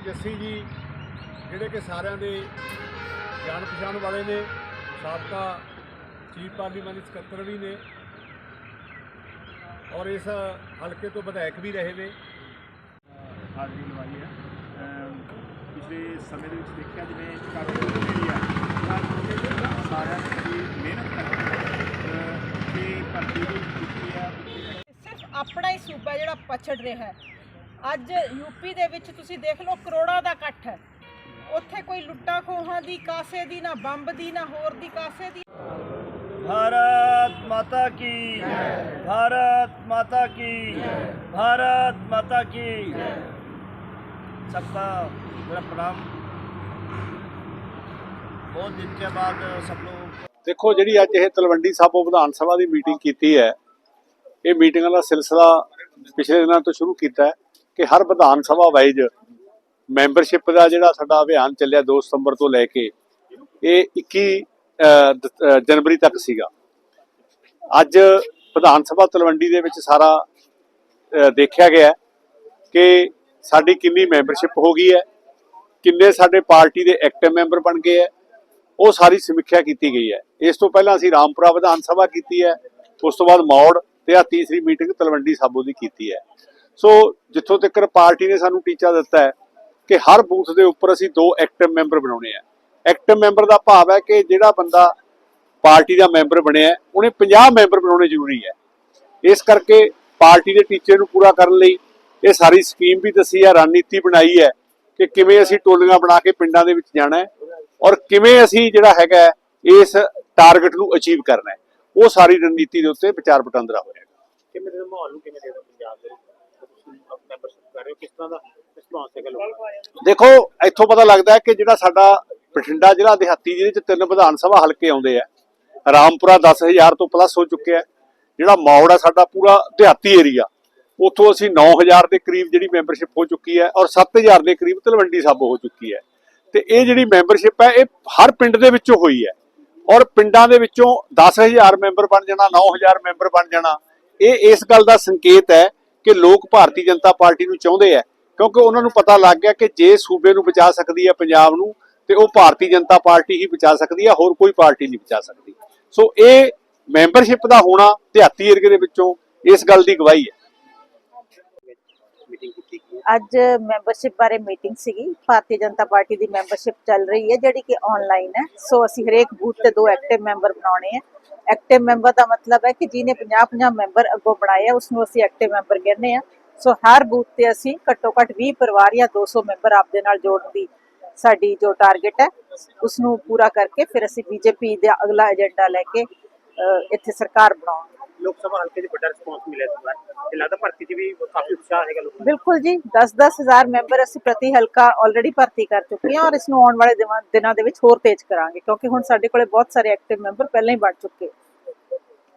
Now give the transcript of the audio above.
ਜੱਸੀ ਜੀ ਜਿਹੜੇ ਕਿ ਸਾਰਿਆਂ ਦੇ ਜਾਣ ਪਛਾਣ ਵਾਲੇ ਨੇ ਸਾਬਕਾ ਚੀਫ ਪਾਰਲੀਮੈਂਟ ਸਕੱਤਰ ਵੀ ਨੇ ਔਰ ਇਸ ਹਲਕੇ ਤੋਂ ਵਿਧਾਇਕ ਵੀ ਰਹੇ ਨੇ। ਹਾਜ਼ਰੀ ਲਵਾਈ ਹੈ। ਪਿਛਲੇ ਸਮੇਂ ਦੇ ਵਿੱਚ ਦੇਖਿਆ ਜਿਵੇਂ ਕਾਫੀ ਲੋਕ ਜਿਹੜੀ ਆ ਤਾਂ ਸਾਰਿਆਂ ਬੜੀ ਮਿਹਨਤ ਕਰਕੇ ਤੇ ਭਰਤੀ ਵੀ ਕੀਤੀ ਆ ਸਿਰਫ ਆਪਣਾ ਹੀ ਸੂਬਾ ਜਿਹੜਾ ਪਛੜ ਰਿਹਾ ਹੈ। ਅੱਜ ਯੂਪੀ ਦੇ ਵਿੱਚ ਤੁਸੀਂ ਦੇਖ ਲਓ ਕਰੋੜਾਂ ਦਾ ਇਕੱਠ ਹੈ ਉੱਥੇ ਕੋਈ ਲੁੱਟਾਂ ਖੋਹਾਂ ਦੀ ਕਾਸੇ ਦੀ ਨਾ ਬੰਬ ਦੀ ਨਾ ਹੋਰ ਦੀ ਕਾਸੇ ਦੀ भारत माता की भारत माता की भारत माता की सबका मेरा प्रणाम बहुत दिन के बाद सब लोग ਦੇਖੋ ਜਿਹੜੀ ਅੱਜ ਇਹ ਤਲਵੰਡੀ ਸਾਬੋ ਵਿਧਾਨ ਸਭਾ ਦੀ ਮੀਟਿੰਗ ਕੀਤੀ ਹੈ ਇਹ ਮੀਟਿੰਗਾਂ ਦਾ ਸਿਲਸਿਲਾ ਪਿਛਲੇ ਦਿਨਾਂ ਤੋਂ ਸ਼ੁਰੂ ਕੀਤਾ ਹੈ ਕਿ ਹਰ ਵਿਧਾਨ ਸਭਾ ਵਾਈਜ਼ ਮੈਂਬਰਸ਼ਿਪ ਦਾ ਜਿਹੜਾ ਸਾਡਾ ਅਭਿਆਨ ਚੱਲਿਆ 2 ਸਤੰਬਰ ਤੋਂ ਲੈ ਕੇ, ਇਹ 21 ਜਨਵਰੀ ਤੱਕ ਸੀਗਾ। ਅੱਜ ਵਿਧਾਨ ਸਭਾ ਤਲਵੰਡੀ ਦੇ ਵਿੱਚ ਸਾਰਾ ਦੇਖਿਆ ਗਿਆ ਕਿ ਸਾਡੀ ਕਿੰਨੀ ਮੈਂਬਰਸ਼ਿਪ ਹੋ ਗਈ ਹੈ, ਕਿੰਨੇ ਸਾਡੇ ਪਾਰਟੀ ਦੇ ਐਕਟਿਵ ਮੈਂਬਰ ਬਣ ਗਏ ਹੈ, ਉਹ ਸਾਰੀ ਸਮੀਖਿਆ ਕੀਤੀ ਗਈ ਹੈ। ਇਸ ਤੋਂ ਪਹਿਲਾਂ ਅਸੀਂ ਰਾਮਪੁਰਾ ਵਿਧਾਨ ਸਭਾ ਕੀਤੀ ਹੈ, ਉਸ ਤੋਂ ਬਾਅਦ ਮੌੜ ਤੇ ਆ ਤੀਸਰੀ ਮੀਟਿੰਗ ਤਲਵੰਡੀ ਸਾਬੋ ਦੀ ਕੀਤੀ ਹੈ। ਸੋ ਜਿੱਥੋਂ ਤੱਕ ਪਾਰਟੀ ਨੇ ਸਾਨੂੰ ਟੀਚਾ ਦਿੱਤਾ ਹੈ ਕਿ ਹਰ ਬੂਥ ਦੇ ਉੱਪਰ ਅਸੀਂ ਦੋ ਐਕਟਿਵ ਮੈਂਬਰ ਬਣਾਉਣੇ ਆ। ਐਕਟਿਵ ਮੈਂਬਰ ਦਾ ਭਾਵ ਹੈ ਕਿ ਜਿਹੜਾ ਬੰਦਾ ਪਾਰਟੀ ਦਾ ਮੈਂਬਰ ਬਣਿਆ ਉਹਨੇ 50 ਮੈਂਬਰ ਬਣਾਉਣੇ ਜ਼ਰੂਰੀ ਹੈ। ਇਸ ਕਰਕੇ ਪਾਰਟੀ ਦੇ ਟੀਚੇ ਨੂੰ ਪੂਰਾ ਕਰਨ ਲਈ ਇਹ ਸਾਰੀ ਸਕੀਮ ਵੀ ਦੱਸੀ ਹੈ, ਰਣਨੀਤੀ ਬਣਾਈ ਹੈ ਕਿ ਕਿਵੇਂ ਅਸੀਂ ਟੋਲੀਆਂ ਬਣਾ ਕੇ ਪਿੰਡਾਂ ਦੇ ਵਿੱਚ ਜਾਣਾ ਹੈ ਔਰ ਕਿਵੇਂ ਅਸੀਂ ਜਿਹੜਾ ਹੈਗਾ ਇਸ ਟਾਰਗੇਟ ਨੂੰ ਅਚੀਵ ਕਰਨਾ ਹੈ। ਉਹ ਸਾਰੀ ਰਣਨੀਤੀ ਦੇ ਉੱਤੇ ਵਿਚਾਰ ਵਟਾਂਦਰਾ ਹੋਏਗਾ ਕਿਵੇਂ ਦੇ ਮਾਹੌਲ ਨੂੰ ਕਿਵੇਂ ਦੇ ਪੰਜਾਬ ਦੇ ਮੈਂਬਰਸ਼ਿਪ ਕਰ ਰਹੇ ਹੋ? ਕਿਸ ਤਰ੍ਹਾਂ ਦਾ ਰਿਸਪੌਂਸ ਹੈਗਾ ਲੋਕਾਂ ਦਾ? ਦੇਖੋ, ਇੱਥੋਂ ਪਤਾ ਲੱਗਦਾ ਹੈ ਕਿ ਜਿਹੜਾ ਸਾਡਾ ਬਠਿੰਡਾ ਜ਼ਿਲ੍ਹਾ ਦਿਹਾਤੀ ਜਿਹਦੇ ਚ ਤਿੰਨ ਵਿਧਾਨ ਸਭਾ ਹਲਕੇ ਆਉਂਦੇ ਆ, ਰਾਮਪੁਰਾ 10000 ਤੋਂ ਪਲੱਸ ਹੋ ਚੁੱਕਿਆ ਜਿਹੜਾ ਮੌੜ ਆ, ਸਾਡਾ ਪੂਰਾ ਦਿਹਾਤੀ ਏਰੀਆ। ਉੱਥੋਂ ਅਸੀਂ 9000 ਦੇ ਕਰੀਬ ਜਿਹੜੀ ਮੈਂਬਰਸ਼ਿਪ ਹੋ ਚੁੱਕੀ ਹੈ ਔਰ 7000 ਦੇ ਕਰੀਬ ਤਲਵੰਡੀ ਸਾਬੋ ਹੋ ਚੁੱਕੀ ਹੈ। ਤੇ ਇਹ ਜਿਹੜੀ ਮੈਂਬਰਸ਼ਿਪ ਹੈ, ਇਹ ਹਰ ਪਿੰਡ ਦੇ ਵਿੱਚੋਂ ਹੋਈ ਹੈ। ਔਰ ਪਿੰਡਾਂ ਦੇ ਵਿੱਚੋਂ 10000 ਮੈਂਬਰ ਬਣ ਜਾਣਾ 9000 ਮੈਂਬਰ ਬਣ ਜਾਣਾ, ਇਹ ਇਸ ਗੱਲ ਦਾ ਸੰਕੇਤ ਹੈ ਕਿ ਲੋਕ ਭਾਰਤੀ ਜਨਤਾ ਪਾਰਟੀ ਨੂੰ ਚਾਹੁੰਦੇ ਆ, ਕਿਉਂਕਿ ਉਹਨਾਂ ਨੂੰ ਪਤਾ ਲੱਗ ਗਿਆ ਕਿ ਜੇ ਸੂਬੇ ਨੂੰ ਬਚਾ ਸਕਦੀ ਹੈ ਪੰਜਾਬ ਨੂੰ, ਤੇ ਉਹ ਭਾਰਤੀ ਜਨਤਾ ਪਾਰਟੀ ਹੀ ਬਚਾ ਸਕਦੀ ਹੈ ਹੋਰ ਕੋਈ ਪਾਰਟੀ ਨਹੀਂ ਬਚਾ ਸਕਦੀ। ਸੋ ਇਹ ਮੈਂਬਰਸ਼ਿਪ ਦਾ ਹੋਣਾ ਦਿਹਾਤੀ ਏਰੀਏ ਦੇ ਵਿੱਚੋਂ ਇਸ ਗੱਲ ਦੀ ਗਵਾਹੀ ਹੈ। ਮੀਟਿੰਗ ਕੀਤੀ ਅੱਜ ਮੈਂਬਰਸ਼ਿਪ ਬਾਰੇ ਮੀਟਿੰਗ ਸੀਗੀ। ਭਾਰਤੀ ਜਨਤਾ ਪਾਰਟੀ ਦੀ ਮੈਂਬਰਸ਼ਿਪ ਚੱਲ ਰਹੀ ਹੈ, ਜਿਹੜੀ ਕਿ ਆਨਲਾਈਨ ਹੈ। ਸੋ ਅਸੀਂ ਹਰੇਕ ਬੂਥ ਤੇ ਦੋ ਐਕਟਿਵ ਮੈਂਬਰ ਬਣਾਉਣੇ ਆ। ਐਕਟਿਵ ਮੈਂਬਰ ਦਾ ਮਤਲਬ ਹੈ ਕਿ ਜਿਹਨੇ 50-50 ਮੈਂਬਰ ਅੱਗੋਂ ਬਣਾਏ ਆ ਉਸ ਨੂੰ ਅਸੀਂ ਐਕਟਿਵ ਮੈਂਬਰ ਕਹਿੰਦੇ ਆ। ਸੋ ਹਰ ਬੂਥ ਤੇ ਅਸੀਂ ਘੱਟੋ ਘੱਟ 20 ਪਰਿਵਾਰ ਜਾਂ 200 ਮੈਂਬਰ ਆਪਦੇ ਨਾਲ ਜੋੜਨ ਦੀ ਸਾਡੀ ਜੋ ਟਾਰਗੇਟ ਹੈ ਉਸ ਨੂੰ ਪੂਰਾ ਕਰਕੇ ਫਿਰ ਅਸੀਂ ਬੀਜੇਪੀ ਦਾ ਅਗਲਾ ਏਜੰਡਾ ਲੈ ਕੇ ਇੱਥੇ ਸਰਕਾਰ ਬਣਾਉਣੀ ਲੋਕ ਸਭਾ ਹਲਕੇ ਦੇ ਵੱਡਾ ਰਿਸਪੌਂਸ ਮਿਲਿਆ ਇਸ ਵਾਰ ਤੇ ਲੱਗਦਾ ਭਰਤੀ 'ਚ ਵੀ ਕਾਫੀ ਉਤਸ਼ਾਹ ਹੈਗਾ ਲੋਕਾਂ ਬਿਲਕੁਲ ਜੀ 10-10 ਹਜ਼ਾਰ ਮੈਂਬਰ ਅਸੀਂ ਪ੍ਰਤੀ ਹਲਕਾ ਆਲਰੇਡੀ ਭਰਤੀ ਕਰ ਚੁੱਕੇ ਹਾਂ ਔਰ ਇਸ ਨੂੰ ਆਉਣ ਵਾਲੇ ਦਿਨਾਂ- ਦਿਨਾਂ ਦੇ ਵਿੱਚ ਹੋਰ ਤੇਜ਼ ਕਰਾਂਗੇ ਕਿਉਂਕਿ ਹੁਣ ਸਾਡੇ ਕੋਲੇ ਬਹੁਤ ਸਾਰੇ ਐਕਟਿਵ ਮੈਂਬਰ ਪਹਿਲਾਂ ਹੀ ਬਣ ਚੁੱਕੇ।